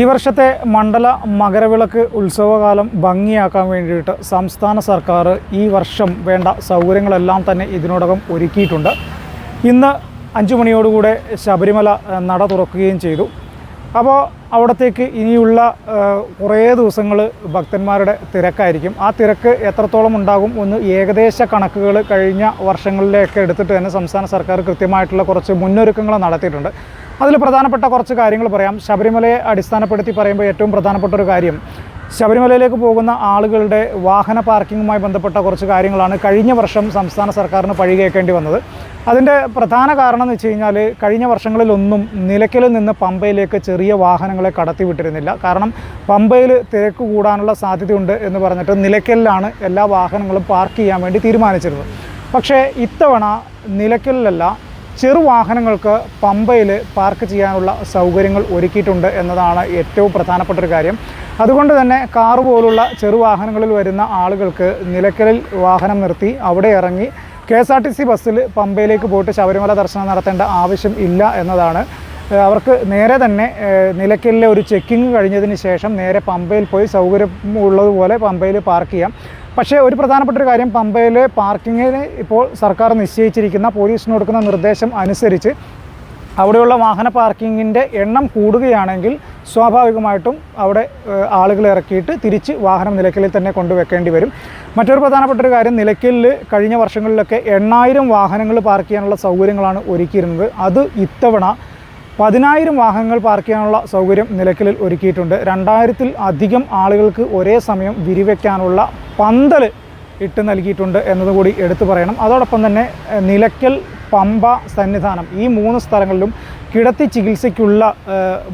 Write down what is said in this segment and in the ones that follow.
ഈ വർഷത്തെ മണ്ഡല മകരവിളക്ക് ഉത്സവകാലം ഭംഗിയാക്കാൻ വേണ്ടിയിട്ട് സംസ്ഥാന സർക്കാർ ഈ വർഷം വേണ്ട സൗകര്യങ്ങളെല്ലാം തന്നെ ഇതിനോടകം ഒരുക്കിയിട്ടുണ്ട്. ഇന്ന് അഞ്ചു മണിയോടുകൂടെ ശബരിമല നട തുറക്കുകയും ചെയ്തു. അപ്പോൾ അവിടത്തേക്ക് ഇനിയുള്ള കുറേ ദിവസങ്ങൾ ഭക്തന്മാരുടെ തിരക്കായിരിക്കും. ആ തിരക്ക് എത്രത്തോളം ഉണ്ടാകും ഒന്ന് ഏകദേശ കണക്കുകൾ കഴിഞ്ഞ വർഷങ്ങളിലേക്ക് എടുത്തിട്ട് തന്നെ സംസ്ഥാന സർക്കാർ കൃത്യമായിട്ടുള്ള കുറച്ച് മുന്നൊരുക്കങ്ങൾ നടത്തിയിട്ടുണ്ട്. അതിൽ പ്രധാനപ്പെട്ട കുറച്ച് കാര്യങ്ങൾ പറയാം. ശബരിമലയെ അടിസ്ഥാനപ്പെടുത്തി പറയുമ്പോൾ ഏറ്റവും പ്രധാനപ്പെട്ട ഒരു കാര്യം ശബരിമലയിലേക്ക് പോകുന്ന ആളുകളുടെ വാഹന പാർക്കിങ്ങുമായി ബന്ധപ്പെട്ട കുറച്ച് കാര്യങ്ങളാണ് കഴിഞ്ഞ വർഷം സംസ്ഥാന സർക്കാരിന് പഴി കേൾക്കേണ്ടി വന്നത്. അതിന്റെ പ്രധാന കാരണം എന്ന് വെച്ച് കഴിഞ്ഞാൽ കഴിഞ്ഞ വർഷങ്ങളിലൊന്നും നിലയ്ക്കലിൽ നിന്ന് പമ്പയിലേക്ക് ചെറിയ വാഹനങ്ങളെ കടത്തിവിട്ടിരുന്നില്ല കാരണം പമ്പയിൽ തിരക്ക് കൂടാനുള്ള സാധ്യതയുണ്ട് എന്ന് പറഞ്ഞിട്ട് നിലയ്ക്കലിലാണ് എല്ലാ വാഹനങ്ങളും പാർക്ക് ചെയ്യാൻ വേണ്ടി തീരുമാനിച്ചിരുന്നത്. പക്ഷേ ഇത്തവണ നിലയ്ക്കലിലല്ല ചെറു വാഹനങ്ങൾക്ക് പമ്പയിൽ പാർക്ക് ചെയ്യാനുള്ള സൗകര്യങ്ങൾ ഒരുക്കിയിട്ടുണ്ട് എന്നതാണ് ഏറ്റവും പ്രധാനപ്പെട്ട ഒരു കാര്യം. അതുകൊണ്ട് തന്നെ കാർ പോലുള്ള ചെറുവാഹനങ്ങളിൽ വരുന്ന ആളുകൾക്ക് നിലയ്ക്കലിൽ വാഹനം നിർത്തി അവിടെ ഇറങ്ങി K S R T C ബസ്സിൽ പമ്പയിലേക്ക് പോയിട്ട് ശബരിമല ദർശനം നടത്തേണ്ട ആവശ്യം ഇല്ല എന്നതാണ്. അവർക്ക് നേരെ തന്നെ നിലയ്ക്കലിലെ ഒരു ചെക്കിംഗ് കഴിഞ്ഞതിന് ശേഷം നേരെ പമ്പയിൽ പോയി സൗകര്യമുള്ളതുപോലെ പമ്പയിൽ പാർക്ക് ചെയ്യാം. പക്ഷേ ഒരു പ്രധാനപ്പെട്ട ഒരു കാര്യം പമ്പയിൽ പാർക്കിങ്ങിന് ഇപ്പോൾ സർക്കാർ നിശ്ചയിച്ചിരിക്കുന്ന പോലീസിന് കൊടുക്കുന്ന നിർദ്ദേശം അനുസരിച്ച് അവിടെയുള്ള വാഹന പാർക്കിങ്ങിന്റെ എണ്ണം കൂടുകയാണെങ്കിൽ സ്വാഭാവികമായിട്ടും അവിടെ ആളുകൾ ഇറക്കിയിട്ട് തിരിച്ച് വാഹനം നിലയ്ക്കലിൽ തന്നെ കൊണ്ടുവെക്കേണ്ടി വരും. മറ്റൊരു പ്രധാനപ്പെട്ട ഒരു കാര്യം നിലയ്ക്കലിൽ കഴിഞ്ഞ വർഷങ്ങളിലൊക്കെ എണ്ണായിരം വാഹനങ്ങൾ പാർക്ക് ചെയ്യാനുള്ള സൗകര്യങ്ങളാണ് ഒരുക്കിയിരുന്നത്. അത് ഇത്തവണ പതിനായിരം വാഹനങ്ങൾ പാർക്ക് ചെയ്യാനുള്ള സൗകര്യം നിലയ്ക്കലിൽ ഒരുക്കിയിട്ടുണ്ട്. രണ്ടായിരത്തിൽ അധികം ആളുകൾക്ക് ഒരേ സമയം വിരിവെക്കാനുള്ള പന്തൽ ഇട്ട് നൽകിയിട്ടുണ്ട് എന്നതുകൂടി എടുത്തു പറയണം. അതോടൊപ്പം തന്നെ നിലയ്ക്കൽ പമ്പ സന്നിധാനം ഈ മൂന്ന് സ്ഥലങ്ങളിലും കിടത്തി ചികിത്സയ്ക്കുള്ള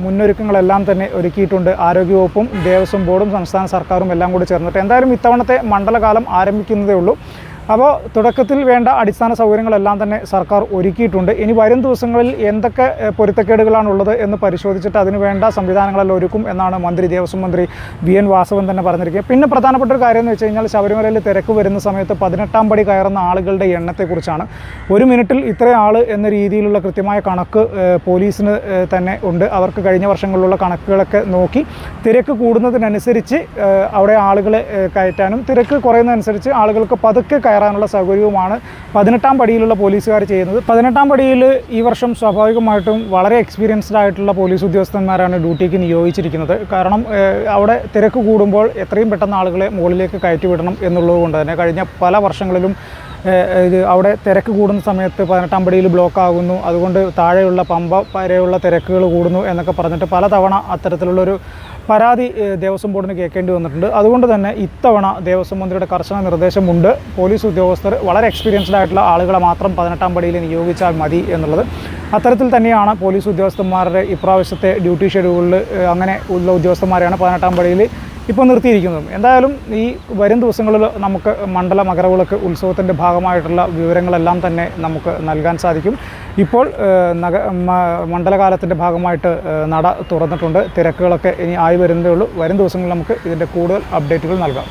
മുന്നൊരുക്കങ്ങളെല്ലാം തന്നെ ഒരുക്കിയിട്ടുണ്ട് ആരോഗ്യവകുപ്പും ദേവസ്വം ബോർഡും സംസ്ഥാന സർക്കാരും എല്ലാം കൂടി ചേർന്നിട്ട്. എന്തായാലും ഇത്തവണത്തെ മണ്ഡലകാലം ആരംഭിക്കുന്നതേ ഉള്ളൂ. അപ്പോൾ തുടക്കത്തിൽ വേണ്ട അടിസ്ഥാന സൗകര്യങ്ങളെല്ലാം തന്നെ സർക്കാർ ഒരുക്കിയിട്ടുണ്ട്. ഇനി വരും ദിവസങ്ങളിൽ എന്തൊക്കെ പൊരുത്തക്കേടുകളാണുള്ളത് എന്ന് പരിശോധിച്ചിട്ട് അതിന് വേണ്ട സംവിധാനങ്ങളെല്ലാം ഒരുക്കും എന്നാണ് മന്ത്രി ദേവസ്വം മന്ത്രി വി. എൻ. വാസവൻ തന്നെ പറഞ്ഞിരിക്കുക പിന്നെ പ്രധാനപ്പെട്ട ഒരു കാര്യം എന്ന് വെച്ച് കഴിഞ്ഞാൽ ശബരിമലയിൽ തിരക്ക് വരുന്ന സമയത്ത് പതിനെട്ടാം പടി കയറുന്ന ആളുകളുടെ എണ്ണത്തെക്കുറിച്ചാണ്. ഒരു മിനിറ്റിൽ ഇത്ര ആൾ എന്ന രീതിയിലുള്ള കൃത്യമായ കണക്ക് പോലീസിന് തന്നെ ഉണ്ട്. അവർക്ക് കഴിഞ്ഞ വർഷങ്ങളിലുള്ള കണക്കുകളൊക്കെ നോക്കി തിരക്ക് കൂടുന്നതിനനുസരിച്ച് അവിടെ ആളുകളെ കയറ്റാനും തിരക്ക് കുറയുന്നതനുസരിച്ച് ആളുകൾക്ക് പതുക്കെ കയറാനുള്ള സൗകര്യവുമാണ്. പതിനെട്ടാം പടിയിലുള്ള പോലീസുകാർ ചെയ്യുന്നത്. പതിനെട്ടാം പടിയിൽ ഈ വർഷം സ്വാഭാവികമായിട്ടും വളരെ എക്സ്പീരിയൻസ്ഡ് ആയിട്ടുള്ള പോലീസ് ഉദ്യോഗസ്ഥന്മാരാണ് ഡ്യൂട്ടിക്ക് നിയോഗിച്ചിരിക്കുന്നത്. കാരണം അവിടെ തിരക്ക് കൂടുമ്പോൾ എത്രയും പെട്ടെന്ന് ആളുകളെ മുകളിലേക്ക് കയറ്റിവിടണം എന്നുള്ളതുകൊണ്ട് തന്നെ കഴിഞ്ഞ പല വർഷങ്ങളിലും ഇത് അവിടെ തിരക്ക് കൂടുന്ന സമയത്ത് പതിനെട്ടാം പടിയിൽ ബ്ലോക്ക് ആകുന്നു. അതുകൊണ്ട് താഴെയുള്ള പമ്പ വരെയുള്ള തിരക്കുകൾ കൂടുന്നു എന്നൊക്കെ പറഞ്ഞിട്ട് പലതവണ അത്തരത്തിലുള്ളൊരു പരാതി ദേവസ്വം ബോർഡിന് കേൾക്കേണ്ടി വന്നിട്ടുണ്ട്. അതുകൊണ്ട് തന്നെ ഇത്തവണ ദേവസ്വം മന്ത്രിയുടെ കർശന നിർദ്ദേശമുണ്ട്. പോലീസ് ഉദ്യോഗസ്ഥർ വളരെ എക്സ്പീരിയൻസ്ഡ് ആയിട്ടുള്ള ആളുകളെ മാത്രം പതിനെട്ടാം പടിയിൽ നിയോഗിച്ചാൽ മതി എന്നുള്ളത്. അത്തരത്തിൽ തന്നെയാണ് പോലീസ് ഉദ്യോഗസ്ഥന്മാരുടെ ഇപ്രാവശ്യത്തെ ഡ്യൂട്ടി ഷെഡ്യൂളിൽ അങ്ങനെ ഉള്ള ഉദ്യോഗസ്ഥന്മാരെയാണ് പതിനെട്ടാം പടിയിൽ ഇപ്പോൾ നിർത്തിയിരിക്കുന്നതും എന്തായാലും ഈ വരും ദിവസങ്ങളിൽ നമുക്ക് മണ്ഡല മകരവിളക്ക് ഉത്സവത്തിന്റെ ഭാഗമായിട്ടുള്ള വിവരങ്ങളെല്ലാം തന്നെ നമുക്ക് നൽകാൻ സാധിക്കും. ഇപ്പോൾ നഗ മണ്ഡലകാലത്തിന്റെ ഭാഗമായിട്ട് നട തുറന്നിട്ടുണ്ട്. തിരക്കുകളൊക്കെ ഇനി ആയി വരുന്നതേ ഉള്ളൂ. വരും ദിവസങ്ങളിൽ നമുക്ക് ഇതിന്റെ കൂടുതൽ അപ്ഡേറ്റുകൾ നൽകാം.